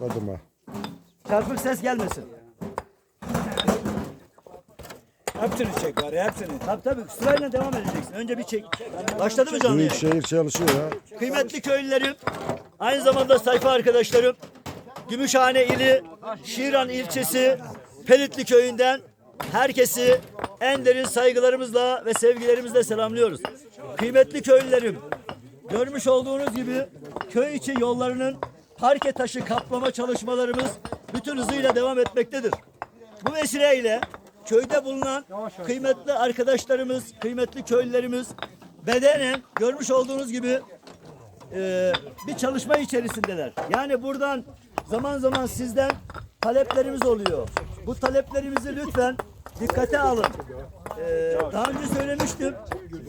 Adıma. Çarpık ses gelmesin. Hepsini çek var hepsini. Tabii tabii sırayla devam edeceksin. Önce bir çek. Başladı mı canlı? yayın? Büyükşehir çalışıyor ya. Kıymetli köylülerim, aynı zamanda sayfa arkadaşlarım, Gümüşhane ili, Şiran ilçesi, Pelitli köyünden herkesi en derin saygılarımızla ve sevgilerimizle selamlıyoruz. Kıymetli köylülerim, görmüş olduğunuz gibi köy içi yollarının parke taşı kaplama çalışmalarımız bütün hızıyla devam etmektedir. Bu vesileyle köyde bulunan kıymetli arkadaşlarımız, kıymetli köylülerimiz bedenen görmüş olduğunuz gibi e, bir çalışma içerisindeler. Yani buradan zaman zaman sizden taleplerimiz oluyor. Bu taleplerimizi lütfen dikkate alın. E, daha önce söylemiştim.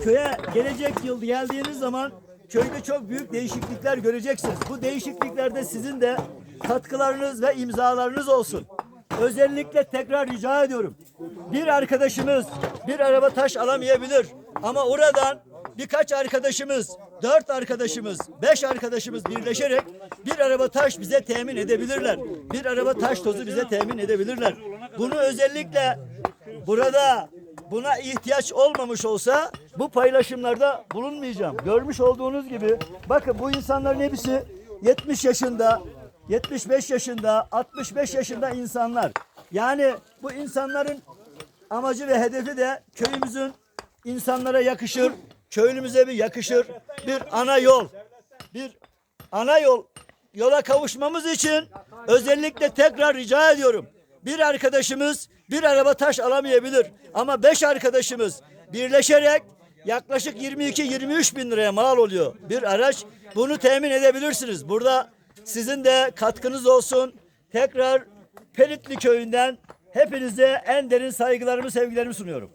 Köye gelecek yıl geldiğiniz zaman köyde çok büyük değişiklikler göreceksiniz. Bu değişikliklerde sizin de katkılarınız ve imzalarınız olsun. Özellikle tekrar rica ediyorum. Bir arkadaşımız bir araba taş alamayabilir. Ama oradan birkaç arkadaşımız, dört arkadaşımız, beş arkadaşımız birleşerek bir araba taş bize temin edebilirler. Bir araba taş tozu bize temin edebilirler. Bunu özellikle burada buna ihtiyaç olmamış olsa bu paylaşımlarda bulunmayacağım. Görmüş olduğunuz gibi bakın bu insanların hepsi 70 yaşında, 75 yaşında, 65 yaşında insanlar. Yani bu insanların amacı ve hedefi de köyümüzün insanlara yakışır, köylümüze bir yakışır bir ana yol. Bir ana yol yola kavuşmamız için özellikle tekrar rica ediyorum. Bir arkadaşımız bir araba taş alamayabilir ama beş arkadaşımız birleşerek yaklaşık 22-23 bin liraya mal oluyor bir araç. Bunu temin edebilirsiniz. Burada sizin de katkınız olsun. Tekrar Pelitli köyünden hepinize en derin saygılarımı, sevgilerimi sunuyorum.